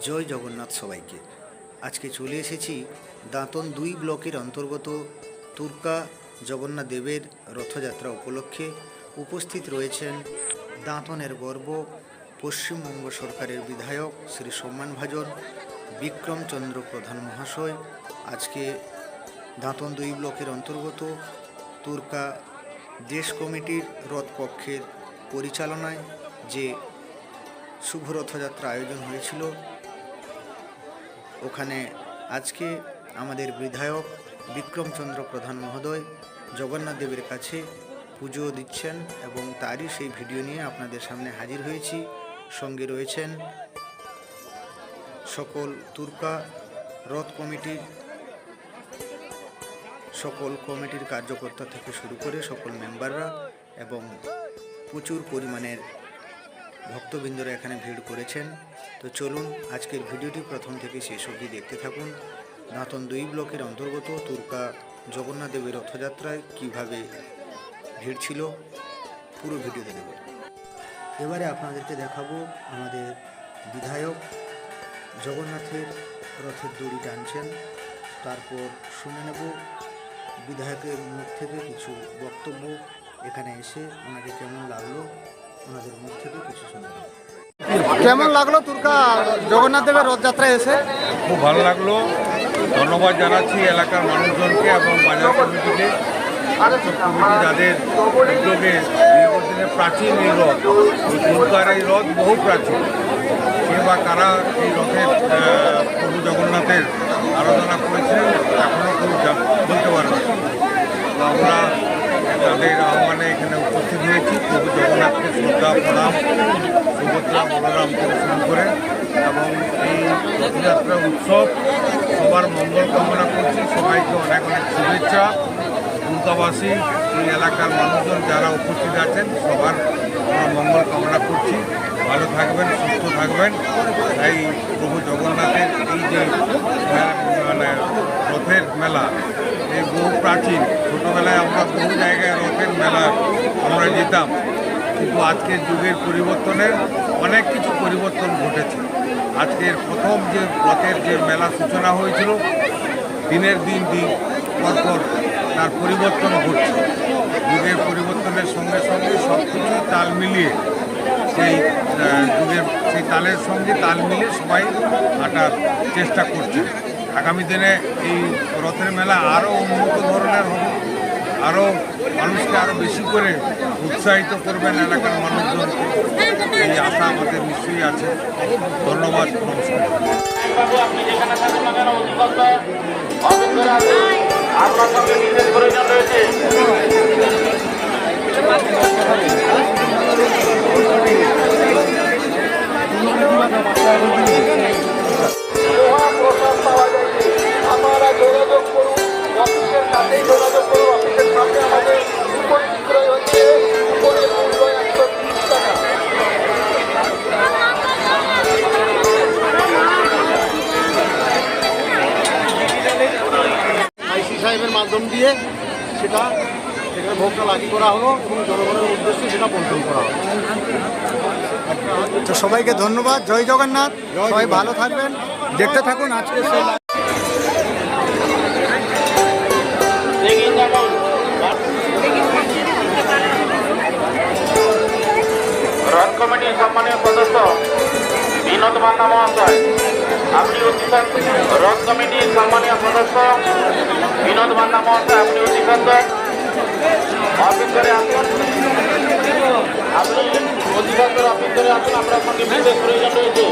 জয় জগন্নাথ সবাইকে। আজকে চলে এসেছি দাঁতন দুই ব্লকের অন্তর্গত তুর্কা জগন্নাথ দেবের রথযাত্রা উপলক্ষে উপস্থিত রয়েছেন দাঁতনের গর্ব পশ্চিমবঙ্গ সরকারের বিধায়ক শ্রী সম্মানভাজন বিক্রমচন্দ্র প্রধান মহাশয়। আজকে দাঁতন দুই ব্লকের অন্তর্গত তুর্কা দেশ কমিটির রথ পক্ষের পরিচালনায় যে শুভ রথযাত্রা আয়োজন হয়েছিল। ওখানে আজকে আমাদের বিধায়ক বিক্রমচন্দ্র প্রধান মহোদয় জগন্নাথ দেবের কাছে পুজো দিচ্ছেন এবং তারই সেই ভিডিও নিয়ে আপনাদের সামনে হাজির হয়েছি। সঙ্গে রয়েছেন সকল তুর্কা রথ কমিটির সকল কমিটির কার্যকর্তা থেকে শুরু করে সকল মেম্বাররা এবং প্রচুর পরিমাণের ভক্তবৃন্দরা এখানে ভিড় করেছেন। তো চলুন, আজকের ভিডিওটি প্রথম থেকে শেষ অবধি দেখতে থাকুন। দাঁতন দুই ব্লকের অন্তর্গত তুর্কা জগন্নাথ দেবের রথযাত্রায় কীভাবে ভিড় ছিল, পুরো ভিডিওতে দেব এবারে আপনাদেরকে দেখাবো আমাদের বিধায়ক জগন্নাথের রথের দড়ি টানছেন। তারপর শুনে নেব বিধায়কের মুখ থেকে কিছু বক্তব্য। এখানে এসে ওনাকে কেমন লাগল ওনাদের মুখ থেকে কিছু শুনে কেমন লাগল তুর্কা জগন্নাথ দেবের রথযাত্রায় এসে? খুব ভালো লাগল। ধন্যবাদ জানাচ্ছি এলাকার মানুষজনকে এবং বাজার কমিটিকে। কমিটি যাদের উদ্যোগে দীর্ঘদিনের প্রাচীন এই রথ দুর্গার এই রথ বহু প্রাচীন। কে বা কারা এই রথের আহ, প্রভু জগন্নাথের আরাধনা করেছিলেন এখনও কেউ জা- বলতে পারে না। আমরা তাদের আহ্বানে এখানে উপস্থিত হয়েছি। প্রণাম সুভদ্রা বলরাম থেকে শুরু করে। এবং এই রথযাত্রা উৎসব সবার মঙ্গল কামনা করছি। সবাইকে অনেক অনেক শুভেচ্ছা। দুর্গাবাসী এই এলাকার মানুষজন যারা উপস্থিত আছেন, সবার আমরা মঙ্গল কামনা করছি। ভালো থাকবেন, সুস্থ থাকবেন। এই প্রভু জগন্নাথের এই যে মানে রথের মেলা, এই বহু প্রাচীন, ছোটোবেলায় আমরা বহু জায়গায় রথের মেলা আমরা যেতাম। কিন্তু আজকের যুগের পরিবর্তনের অনেক কিছু পরিবর্তন ঘটেছে। আজকের প্রথম যে রথের যে মেলা সূচনা হয়েছিল, দিনের দিন দিন পরপর তার পরিবর্তন ঘটছে। যুগের পরিবর্তনের সঙ্গে সঙ্গে সব কিছু তাল মিলিয়ে সেই যুগের সেই তালের সঙ্গে তাল মিলিয়ে সবাই হাঁটার চেষ্টা করছে। আগামী দিনে এই রথের মেলা আরও উন্নত ধরনের হবে, আরও মানুষকে আরও বেশি করে উৎসাহিত করবেন এলাকার মানুষজনকে এই আশা আমাদের নিশ্চয়ই আছে। ধন্যবাদ, নমস্কার। আপনার সঙ্গে প্রয়োজন রয়েছে মাধ্যম দিয়ে সেটা সেখানে ভোগটা লাগিয়ে করা হলো এবং জনগণের উদ্দেশ্যে সেটা বন্টন করা হলো। তো সবাইকে ধন্যবাদ। জয় জগন্নাথ। সবাই ভালো থাকবেন। দেখতে থাকুন আজকে রথ কমিটির সম্মানীয় সদস্য বিনোদ মান্না মহাশয়। আপনি অধিকার রথ কমিটির সম্মানীয় সদস্য, বিনোদ বান্না মহাশয় আপনি অধিকার অফিস করে আসুন। আপনি অধিকার অফিস করে আসুন আপনার সঙ্গে বিশেষ প্রয়োজন রয়েছে।